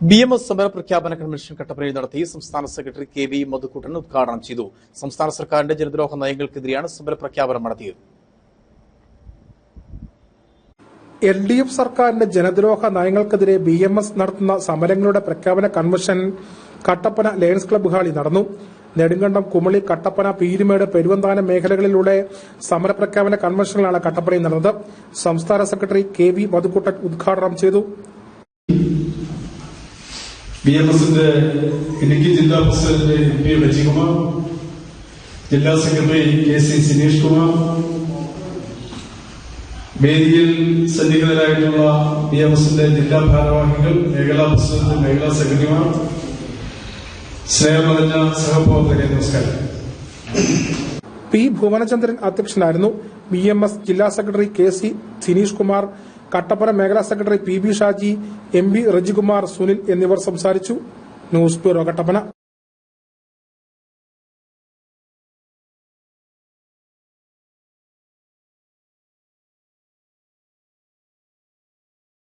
B M S സമര പ്രഖ്യാപന convention കട്ടപ്പനയിൽ നടത്തി സംസ്ഥാന സെക്രട്ടറി കെ വി മധുക്കൂട്ടൻ ഉദ്ഘാടനം ചെയ്തു. സംസ്ഥാന സർക്കാരിന്റെ ജനദ്രോഹ നയങ്ങൾക്കെതിരെയാണ് സമര പ്രഖ്യാപനം നടത്തിയത്. എൽ ഡി എഫ് സർക്കാരിന്റെ ജനദ്രോഹ നയങ്ങൾക്കെതിരെ ബി എം എസ് നടത്തുന്ന സമരങ്ങളുടെ പ്രഖ്യാപന കൺവെൻഷൻ കട്ടപ്പന ലയൺസ് ക്ലബ്ബ് ഹാളിൽ നടന്നു. നെടുങ്കണ്ടം കുമളി കട്ടപ്പന പീരുമേട് പെരുവന്താനം മേഖലകളിലൂടെ സമരപ്രഖ്യാപന കൺവെൻഷനിലാണ് കട്ടപ്പനയിൽ നടന്നത്. സംസ്ഥാന സെക്രട്ടറി കെ വി മധുക്കൂട്ടൻ ഉദ്ഘാടനം ചെയ്തു. ബി എം എസിന്റെ ഇടുക്കി ജില്ലാ പ്രസിഡന്റ് എം പി റജികുമാർ ജില്ലാ secretary K C Sineesh Kumar വേദിയിൽ സന്നിഹിതരായിട്ടുള്ള ബി എം എസിന്റെ ജില്ലാ ഭാരവാഹികൾ മേഖലാ പ്രസിഡന്റ് മേഖലാ സെക്രട്ടറിമാർ സ്നേഹമറിഞ്ഞ സഹപ്രവർത്തകരെ നമസ്കാരം. പി ഭുവനചന്ദ്രൻ അധ്യക്ഷനായിരുന്നു ബി എം എസ് ജില്ലാ secretary K C Sineesh Kumar Kattappana മേഖലാ secretary P B Shaji M B Rajikumar Sunil എന്നിവർ സംസാരിച്ചു. News bureau Kattappana.